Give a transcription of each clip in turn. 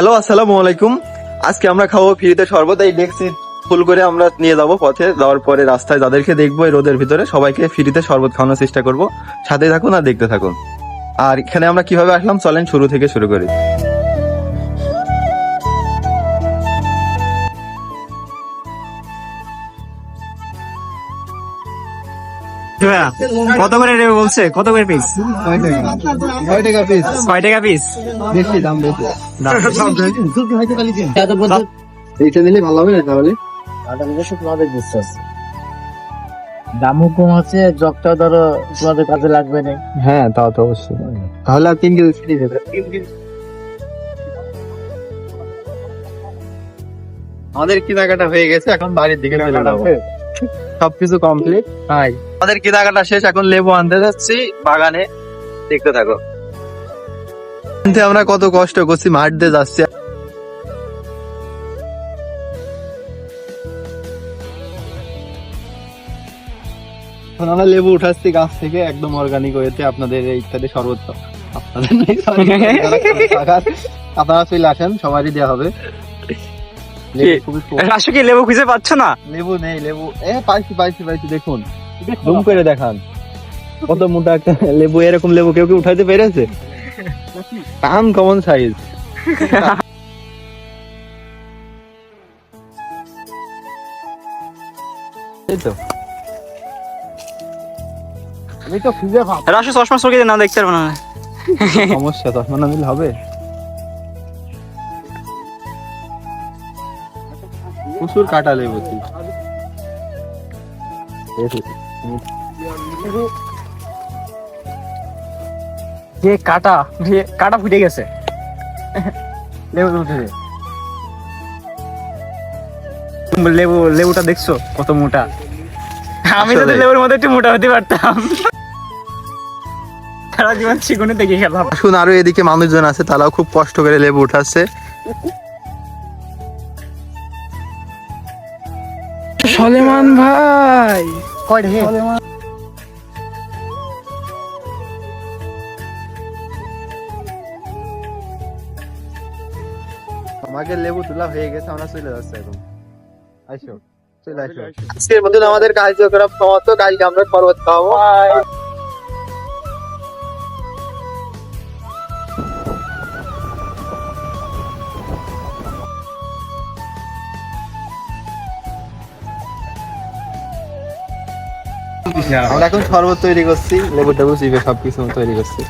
Hello, আসসালামু আলাইকুম। আজকে আমরা খাব ফ্রিতে এই ডেক্সি ফুল করে আমরা নিয়ে যাব পথে। যাওয়ার পরে রাস্তায় যাদেরকে দেখব এই রোদের ভিতরে, সবাইকে ফ্রিতে শরবত খাওয়ানোর চেষ্টা করব। সাথে থাকুন আর দেখতে থাকুন। আর এখানে আমরা কীভাবে আসলাম, চলেন শুরু থেকে শুরু করি। কত করে নেবে বলছে? কত করে পিস কয় টাকা পিস কয় টাকা পিস বেশি দাম বেশি। এইটা নিলে ভালো হবে না তাহলে? দামও কম আছে জগটা ধরো তোমাদের কাজে লাগবে না। হ্যাঁ তাও তো অবশ্যই। তাহলে আর তিন কেজি ফ্রি দেবে আমাদের কেনাকাটা হয়ে গেছে এখন বাড়ির দিকে চলে যাব। সবকিছু কমপ্লিট হাই আমাদের কেনাকাটা শেষ এখন লেবু আনতে যাচ্ছি বাগানে দেখতে থাকো। কিন্তু আমরা কত কষ্ট করছি মাঠ দিয়ে যাচ্ছি। আমরা লেবু উঠাচ্ছি গাছ থেকে একদম অর্গানিক হয়েছে আপনাদের ইত্যাদি সর্বোচ্চ আপনাদের আপনারা চলে আসেন সবারই দেওয়া হবে। রাশু কি? লেবু খুঁজে পাচ্ছ না? লেবু নেই লেবু। এ পাইছি পাইছি পাইছি দেখুন। জুম করে দেখান। কত মোটা একটা লেবু এরকম লেবু কেউ কেউ উঠাইতে পেরেছে? কান কমন সাইজ রাশু চশমা চোখে না দেখতে পারব না। সমস্যা চশমা না দিলে হবে? প্রচুর কাটা লেবু তুই। যে কাটা যে কাটা ফুটে গেছে। লেবু উঠে লেবু লেবুটা দেখছ? কত মোটা। আমি যদি। লেবুর মধ্যে একটু মোটা হতে পারতাম। সারা জীবন চিকুনে দেখে খেলাম। আসুন আরও এদিকে মানুষজন আছে তারাও খুব কষ্ট করে লেবু উঠাচ্ছে। সলেমান ভাই। কয় আমাকে লেবু তোলা হয়ে গেছে আমরা চলে যাচ্ছি এখন। আইসো চলে আইসো। আজকের মধ্যে আমাদের কাজ করা সমস্ত কালকে আমরা পর্বত খাওয়াবো। আমরা এখন শরবত তৈরি করছি লেবু টেবু চিপে সবকিছু তৈরি করছি।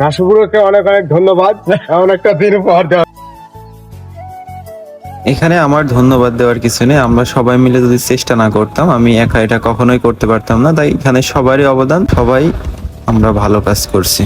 রাসুগুলোকে অনেক অনেক ধন্যবাদ। এমন একটা দিন উপহার দেওয়া। এখানে আমার ধন্যবাদ দেওয়ার কিছু নেই। আমরা সবাই মিলে যদি চেষ্টা না করতাম, আমি একা এটা কখনোই করতে পারতাম না। তাই এখানে সবারই অবদান, সবাই আমরা ভালো কাজ করছি।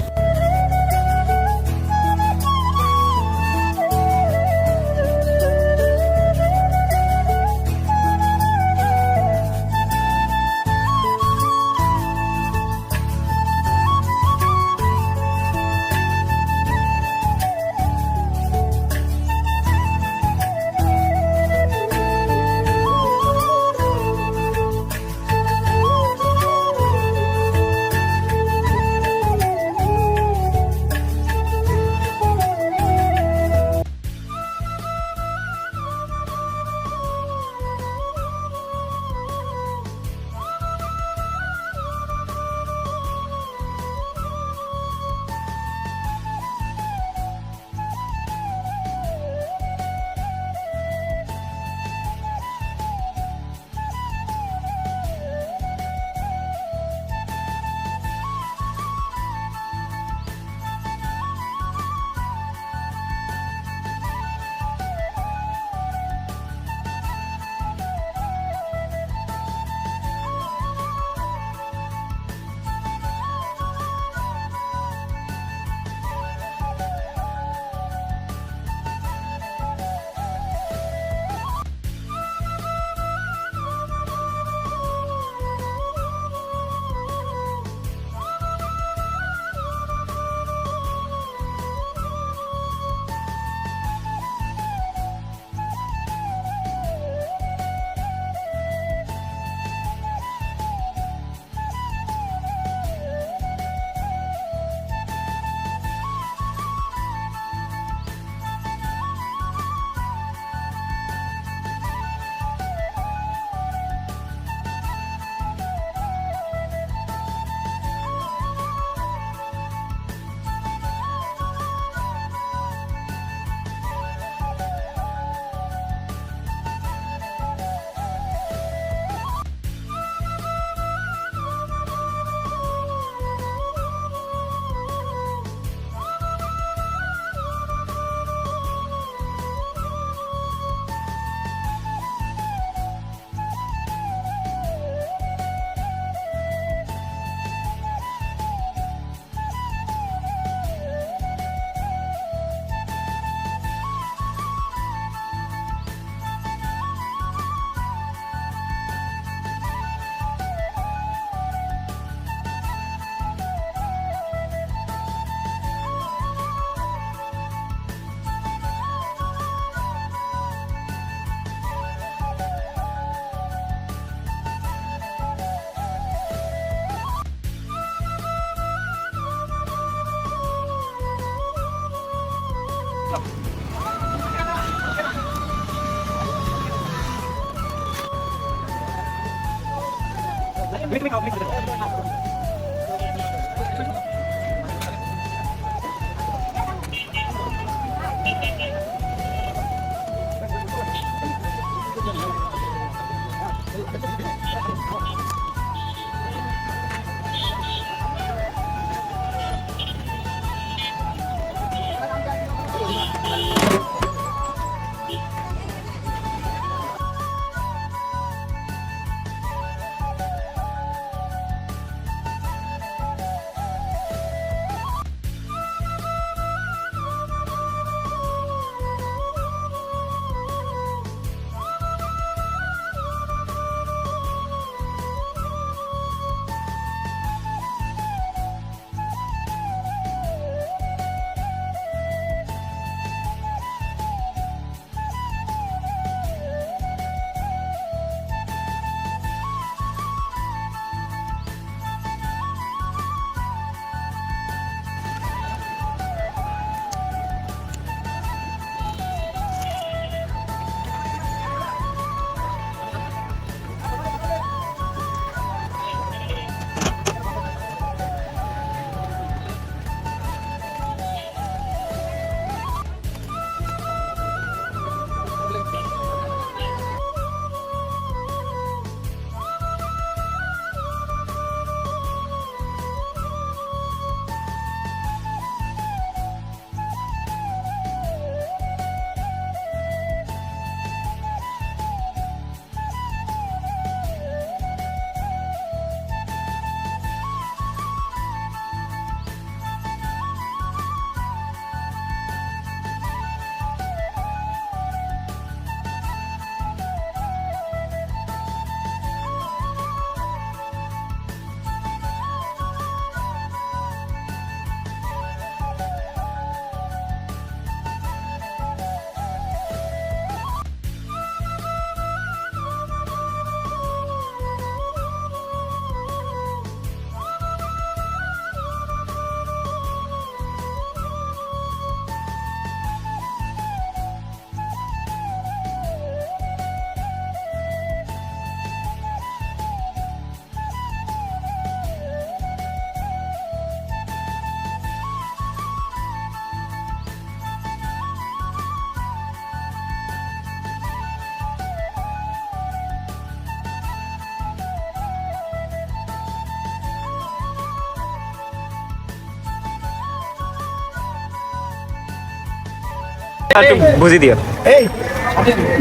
একটু বুঝি দিও।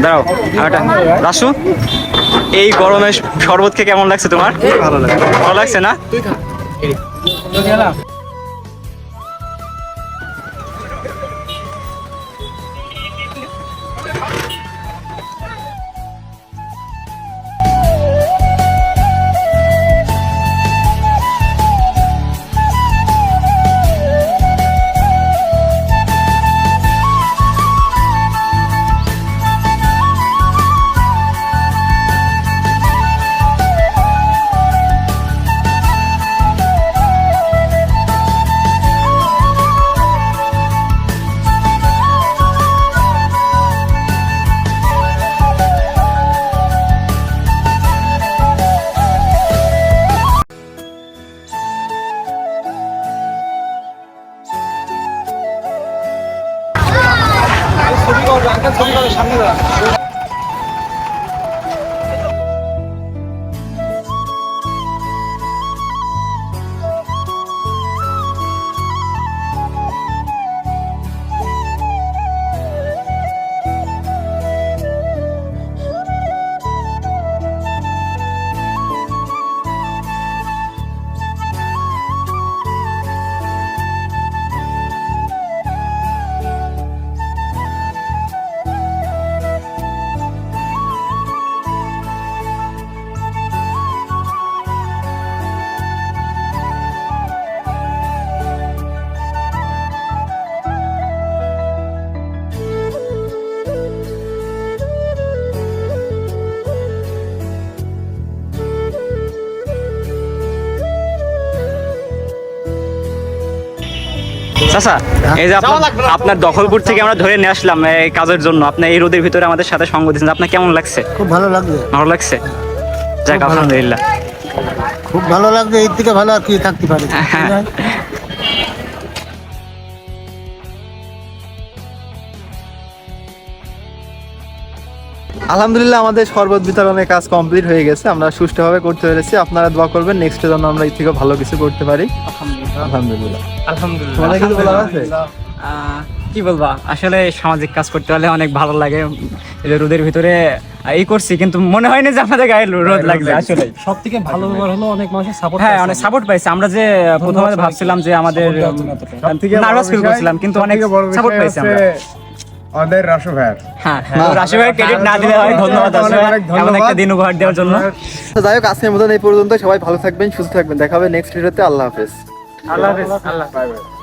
দাঁড়াও আরেকটা রাসু এই গরমে শরবত খেয়ে কেমন লাগছে তোমার? ভালো লাগছে। ভালো লাগছে না? চাচা এই যে আপনার আপনার দখলপুর থেকে আমরা ধরে নিয়ে আসলাম এই কাজের জন্য। আপনি এই রোদের ভিতরে আমাদের সাথে সঙ্গ দিচ্ছেন আপনার কেমন লাগছে? খুব ভালো লাগছে ভালো লাগছে? যাক আলহামদুলিল্লাহ। খুব ভালো লাগবে এর থেকে ভালো আর কি থাকতে পারে। আলহামদুলিল্লাহ আমাদের শরবত বিতরণের কাজ কমপ্লিট হয়ে গেছে। আমরা সুষ্ঠুভাবে করতে পেরেছি। আপনারা দোয়া করবেন নেক্সট জন্য আমরা এর থেকে ভালো কিছু করতে পারি। আলহামদুলিল্লাহ। আলহামদুলিল্লাহ। কিছু বলার আছে? কি বলবা? আসলে সামাজিক কাজ করতে হলে অনেক ভালো লাগে। রোদের ভিতরে এই করছি কিন্তু মনে হয় না যে আমাদের গায়ে রোদ লাগবে। আসলে সব থেকে ভালো ব্যাপার হলো অনেক মানুষের সাপোর্ট হ্যাঁ অনেক সাপোর্ট পাইছে। আমরা যে প্রথমে ভাবছিলাম যে আমাদের নার্ভাস ফিল করছিলাম কিন্তু অনেক সাপোর্ট পাইছি আমরা। আমাদের ভাইয়ের। হ্যাঁ রাশি ভাইয়ের ক্রেডিট না দিলে হয় ধন্যবাদ রাশি ভাই। এমন একটা দিন উপহার দেওয়ার জন্য। তো যাই হোক আজকের মতন এই পর্যন্ত সবাই ভালো থাকবেন সুস্থ থাকবেন। দেখা হবে নেক্সট ভিডিওতে আল্লাহ হাফেজ। আল্লাহ হাফেজ আল্লাহ বাই বাই